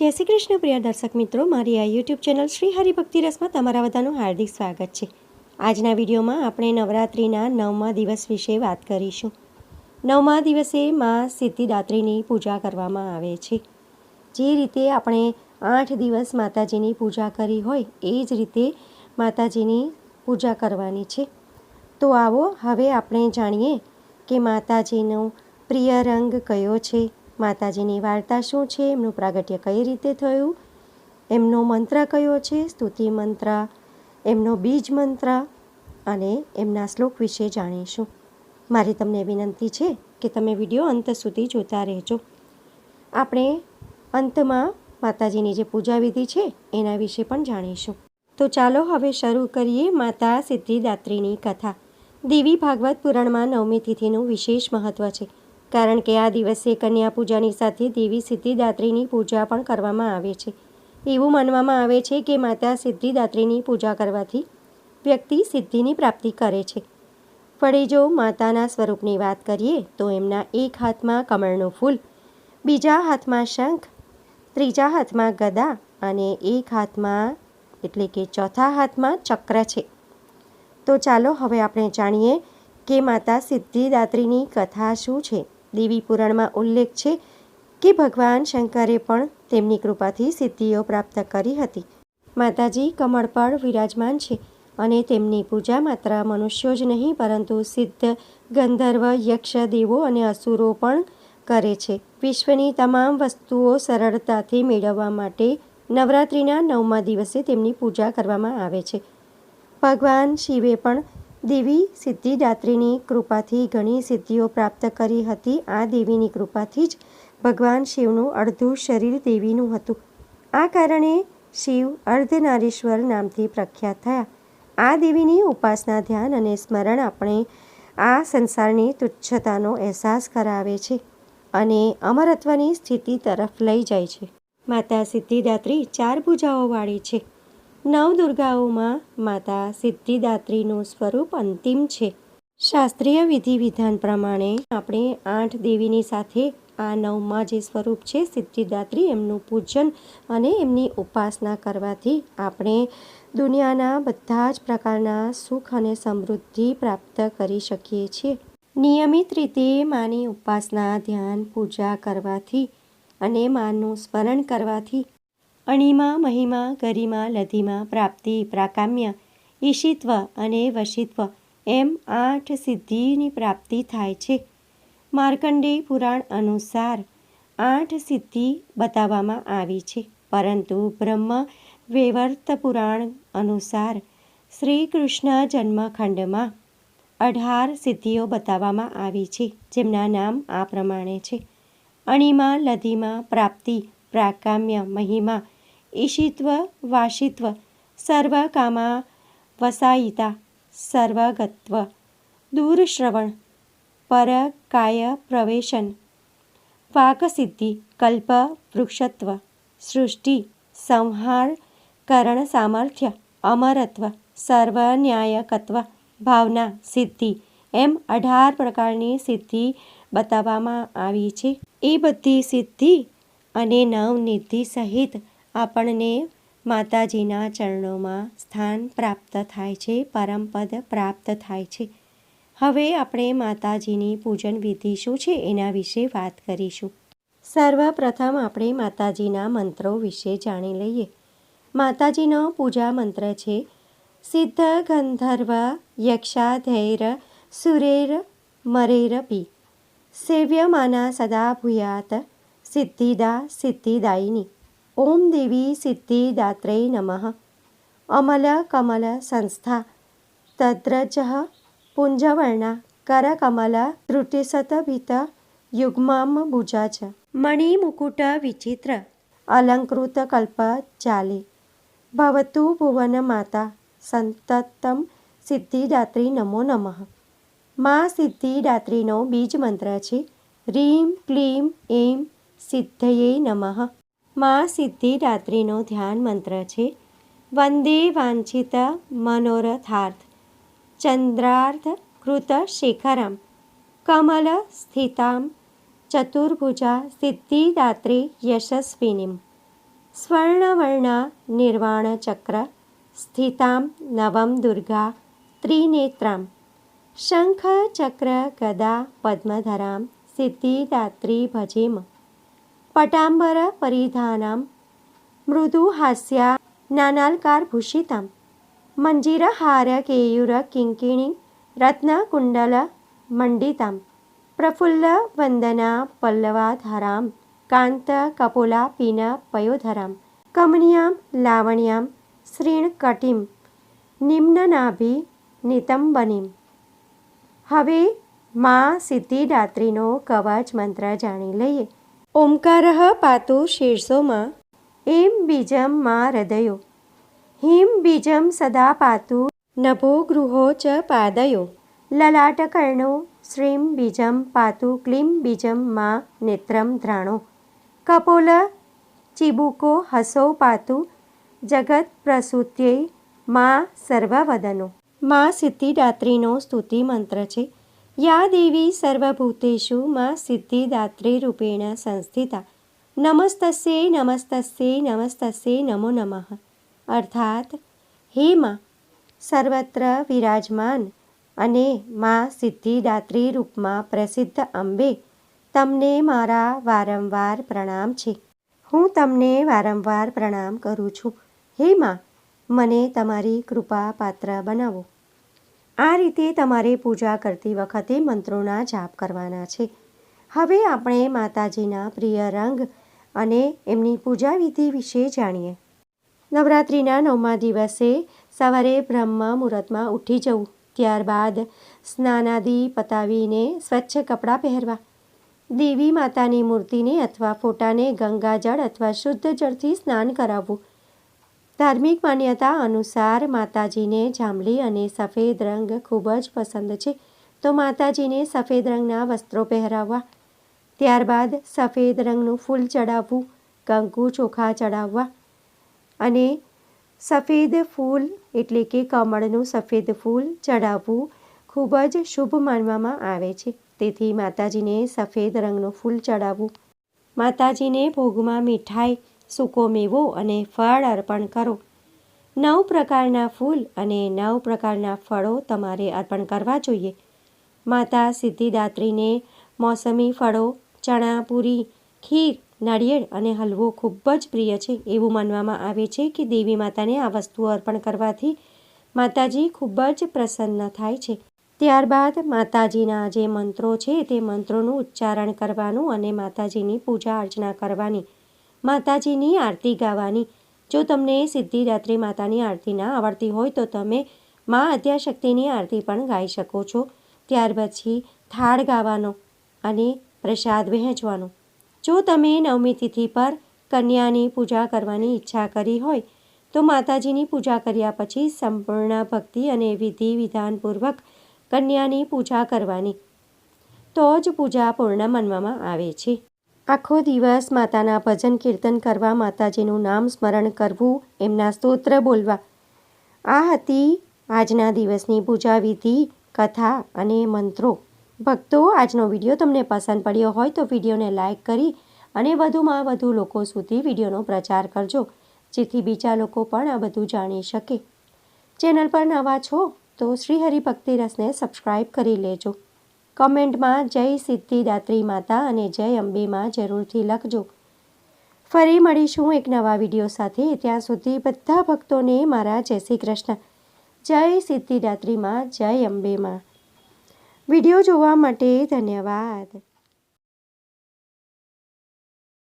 જય શ્રી કૃષ્ણ, પ્રિય દર્શક મિત્રો. મારી આ યુટ્યુબ ચેનલ શ્રી હરિભક્તિ રસમાં તમારા બધાનું હાર્દિક સ્વાગત છે. આજના વિડીયોમાં આપણે નવરાત્રિના નવમા દિવસ વિશે વાત કરીશું. નવમા દિવસે માં સિદ્ધિદાત્રીની પૂજા કરવામાં આવે છે. જે રીતે આપણે આઠ દિવસ માતાજીની પૂજા કરી હોય, એ જ રીતે માતાજીની પૂજા કરવાની છે. તો આવો હવે આપણે જાણીએ કે માતાજીનો પ્રિય રંગ કયો છે. માતાજીની વાર્તા શું છે? એમનું પ્રાગટ્ય કઈ રીતે થયું? એમનો મંત્ર કયો છે? સ્તુતિ મંત્ર, એમનો બીજ મંત્ર અને એમના શ્લોક વિશે જાણીશું. મારી તમને વિનંતી છે કે તમે વીડિયો અંત સુધી જોતા રહેજો. આપણે અંતમાં માતાજીની જે પૂજા વિધિ છે એના વિશે પણ જાણીશું. તો ચાલો હવે શરૂ કરીએ માતા સિદ્ધિદાત્રીની કથા. દેવી ભાગવત પુરાણમાં નવમી તિથિનું વિશેષ મહત્ત્વ છે. કારણ કે આ દિવસે કન્યા પૂજાની સાથે દેવી સિદ્ધિદાત્રીની પૂજા પણ કરવામાં આવે છે. એવું માનવામાં આવે છે કે માતા સિદ્ધિદાત્રીની પૂજા કરવાથી વ્યક્તિ સિદ્ધિની પ્રાપ્તિ કરે છે. વળી જો માતાના સ્વરૂપની વાત કરીએ તો એમના એક હાથમાં કમળનું ફૂલ, બીજા હાથમાં શંખ, ત્રીજા હાથમાં ગદા અને એક હાથમાં, એટલે કે ચોથા હાથમાં ચક્ર છે. તો ચાલો હવે આપણે જાણીએ કે માતા સિદ્ધિદાત્રીની કથા શું છે. દેવી પુરાણમાં ઉલ્લેખ છે કે ભગવાન શંકરે પણ તેમની કૃપાથી સિદ્ધિઓ પ્રાપ્ત કરી હતી. માતાજી કમળ પર વિરાજમાન છે અને તેમની પૂજા માત્ર મનુષ્યો જ નહીં, પરંતુ સિદ્ધ ગંધર્વ, યક્ષ, દેવો અને અસુરો પણ કરે છે. વિશ્વની તમામ વસ્તુઓ સરળતાથી મેળવવા માટે નવરાત્રિના નવમા દિવસે તેમની પૂજા કરવામાં આવે છે. ભગવાન શિવે પણ દેવી સિદ્ધિદાત્રીની કૃપાથી ઘણી સિદ્ધિઓ પ્રાપ્ત કરી હતી. આ દેવીની કૃપાથી જ ભગવાન શિવનું અડધું શરીર દેવીનું હતું. આ કારણે શિવ અર્ધનારીશ્વર નામથી પ્રખ્યાત થયા. આ દેવીની ઉપાસના ધ્યાન અને સ્મરણ આપણે આ સંસારની તુચ્છતાનો અહેસાસ કરાવે છે અને અમરત્વની સ્થિતિ તરફ લઈ જાય છે. માતા સિદ્ધિદાત્રી ચાર પૂજાઓવાળી છે. નવ દુર્ગાઓમાં માતા સિદ્ધિદાત્રીનું સ્વરૂપ અંતિમ છે. શાસ્ત્રીય વિધિ વિધાન પ્રમાણે આપણે આઠ દેવીની સાથે આ નવમાં જે સ્વરૂપ છે, સિદ્ધિદાત્રી, એમનું પૂજન અને એમની ઉપાસના કરવાથી આપણે દુનિયાના બધા જ પ્રકારના સુખ અને સમૃદ્ધિ પ્રાપ્ત કરી શકીએ છીએ. નિયમિત રીતે માની ઉપાસના, ધ્યાન, પૂજા કરવાથી અને માનું સ્મરણ કરવાથી અણિમા, મહિમા, ગરિમા, લધિમા, પ્રાપ્તિ, પ્રાકામ્ય, ઈશિત્વ અને વશિત્વ એમ આઠ સિદ્ધિની પ્રાપ્તિ થાય છે. માર્કંડેય પુરાણ અનુસાર આઠ સિદ્ધિ બતાવવામાં આવી છે. પરંતુ બ્રહ્મ વૈવર્ત પુરાણ અનુસાર શ્રી કૃષ્ણ જન્મખંડમાં અઢાર સિદ્ધિઓ બતાવવામાં આવી છે, જેમના નામ આ પ્રમાણે છે. અણિમા, લધિમા, પ્રાપ્તિ, પ્રાકામ્ય, મહિમા ઈશિત્વ વાશિત્વ સર્વકામા વસાયિતા સર્વગત્વ દૂરશ્રવણ પરકાય પ્રવેશન પાકસિદ્ધિ કલ્પ વૃક્ષત્વ સૃષ્ટિ સંહાર કરણ સામર્થ્ય અમરત્વ સર્વન્યાયકત્વ ભાવના સિદ્ધિ એમ અઢાર પ્રકારની સિદ્ધિ બતાવવામાં આવી છે એ બધી સિદ્ધિ અને નવનિધિ સહિત આપણને માતાજીના ચરણોમાં સ્થાન પ્રાપ્ત થાય છે, પરમપદ પ્રાપ્ત થાય છે. હવે આપણે માતાજીની પૂજન વિધિ શું છે એના વિશે વાત કરીશું. સર્વપ્રથમ આપણે માતાજીના મંત્રો વિશે જાણી લઈએ. માતાજીનો પૂજા મંત્ર છે, સિદ્ધ ગંધર્વ યક્ષાધૈર સુરેર મરેરપી સેવ્યમાના સદા ભૂયાત સિદ્ધિદા સિદ્ધિદાયિની. ઓમ દેવી સિદ્ધિદાત્રે નમઃ અમલ કમલ સંસ્થા તદ્રજ પુંજવર્ણા કરકમલ ત્રુટિશતભીત યુગ્મામ ભુજા ચ મણિમુકુટ વિચિત્ર અલંકૃત કલ્પ ચાલે ભવતુ ભુવન માતા સંતતમ સિદ્ધિદાત્રી નમો નમઃ મા સિદ્ધિદાત્રીનો બીજ મંત્ર છે રીમ ક્લીમ એમ સિદ્ધયે નમઃ મા સિદ્ધિદાત્રીનો ધ્યાન મંત્ર છે. વંદે વાંછિત મનોરથાર્થ. ચંદ્રાર્થ કૃત શેખરમ. કમલ સ્થિતામ. ચતુર્ભુજા સિદ્ધિદાત્રી યશસ્વિનીમ. સ્વર્ણવર્ણા નિર્વાણચક્ર સ્થિતામ નવમ દુર્ગા ત્રિનેત્રામ. શંખ ચક્ર ગદા પદ્મધરામ. સિદ્ધિદાત્રી ભજેમ. પટાંબર પરિધાનામ મૃદુ હાસ્યા નાનાલકાર ભૂષિતામ पल्लवाधरां કેયુર કિંકિણી રત્નકુંડલ મંડિતામ પ્રફુલ્લ વંદના પલ્લવાધારામ કાંત કપોલા પીન પયોધરામ કમનિયામ લાવણ્યામ શ્રીણકટીમ નિમ્નનાભિ નિતંબનીમ હવે મા સિદ્ધિદાત્રીનો કવચ મંત્ર જાણી લઈએ ઓમકાર પાતુ શીર્ષોમાં એમ બીજમ મા હૃદયો, હિમ બીજમ સદા પાતુ નભો ગૃહો ચ પાદયો લલાટકર્ણો શ્રીમ બીજમ પાતુ, ક્લીમ બીજમ મા નેત્રમ ધ્રાણો, કપોલ, ચિબુકો, હસો પાતુ, જગત પ્રસૂત્યે મા સર્વવદનો. મા સિદ્ધિદાત્રીનો સ્તુતિ મંત્ર છે. યા દેવી સર્વભૂતેષુ માં સિદ્ધિદાત્રી રૂપેણ સંસ્થિતા. નમસ્તસ્યે નમસ્તસ્યે નમસ્તસ્યે નમો નમઃ. અર્થાત, હે માં, સર્વત્ર વિરાજમાન અને મા સિદ્ધિદાત્રી રૂપમાં પ્રસિદ્ધ અંબે, તમને મારા વારંવાર પ્રણામ છે. હું તમને વારંવાર પ્રણામ કરું છું. હે માં, મને તમારી કૃપા પાત્ર બનાવો. આ રીતે તમારે પૂજા કરતી વખતે મંત્રોના જાપ કરવાના છે. હવે આપણે માતાજીના પ્રિય રંગ અને એમની પૂજા વિધિ વિશે જાણીએ. નવરાત્રિના નવમા દિવસે સવારે બ્રહ્મ મુહૂર્તમાં ઉઠી જવું. ત્યારબાદ સ્નાનાદિ પતાવીને સ્વચ્છ કપડાં પહેરવા. દેવી માતાની મૂર્તિને અથવા ફોટાને ગંગાજળ અથવા શુદ્ધ જળથી સ્નાન કરાવવું. ધાર્મિક માન્યતા અનુસાર માતાજીને જાંબલી અને સફેદ રંગ ખૂબ જ પસંદ છે. તો માતાજીને સફેદ રંગના વસ્ત્રો પહેરાવવા. ત્યારબાદ સફેદ રંગનું ફૂલ ચડાવવું, કંકુ ચોખા ચડાવવા અને સફેદ ફૂલ એટલે કે કમળનું સફેદ ફૂલ ચડાવવું ખૂબ જ શુભ માનવામાં આવે છે. તેથી માતાજીને સફેદ રંગનું ફૂલ ચડાવવું. માતાજીને ભોગમાં મીઠાઈ સૂકો મેવો અને ફળ અર્પણ કરો. નવ પ્રકારના ફૂલ અને નવ પ્રકારના ફળો તમારે અર્પણ કરવા જોઈએ. માતા સિદ્ધિદાત્રીને મોસમી ફળો, ચણા, પૂરી, ખીર, નાળિયેર અને હલવો ખૂબ જ પ્રિય છે. એવું માનવામાં આવે છે કે દેવી માતાને આ વસ્તુઓ અર્પણ કરવાથી માતાજી ખૂબ જ પ્રસન્ન થાય છે. ત્યારબાદ માતાજીના જે મંત્રો છે તે મંત્રોનું ઉચ્ચારણ કરવાનું અને માતાજીની પૂજા અર્ચના કરવાની. માતાજીની આરતી ગાવાની. જો તમને સિદ્ધિદાત્રી માતાની આરતી ના આવડતી હોય તો તમે મા અધ્યાશક્તિની આરતી પણ ગાઈ શકો છો. ત્યાર પછી થાળ ગાવાનો અને પ્રસાદ વહેંચવાનો. જો તમે નવમી તિથિ પર કન્યાની પૂજા કરવાની ઈચ્છા કરી હોય, તો માતાજીની પૂજા કર્યા પછી સંપૂર્ણ ભક્તિ અને વિધિ વિધાનપૂર્વક કન્યાની પૂજા કરવાની. તો જ પૂજા પૂર્ણ માનવામાં આવે છે. આખો દિવસ માતાના ભજન કીર્તન કરવા માતાજીનું નામ સ્મરણ કરવું, એમના સ્તોત્ર બોલવા. આ હતી આજના દિવસની પૂજા વિધિ, કથા અને મંત્રો. ભક્તો, આજનો વીડિયો તમને પસંદ પડ્યો હોય તો વિડીયોને લાઇક કરી અને વધુમાં વધુ લોકો સુધી વિડીયોનો પ્રચાર કરજો, જેથી બીજા લોકો પણ આ બધું જાણી શકે. ચેનલ પર નવા છો તો શ્રી હરિભક્તિ રસને સબસ્ક્રાઈબ કરી લેજો. કમેન્ટમાં જય સિદ્ધિદાત્રી માતા અને જય અંબેમાં જરૂરથી લખજો. ફરી મળીશું એક નવા વીડિયો સાથે. ત્યાં સુધી બધા ભક્તોને મારા જય શ્રી કૃષ્ણ. જય સિદ્ધિદાત્રીમાં જય અંબેમાં વીડિયો જોવા માટે ધન્યવાદ.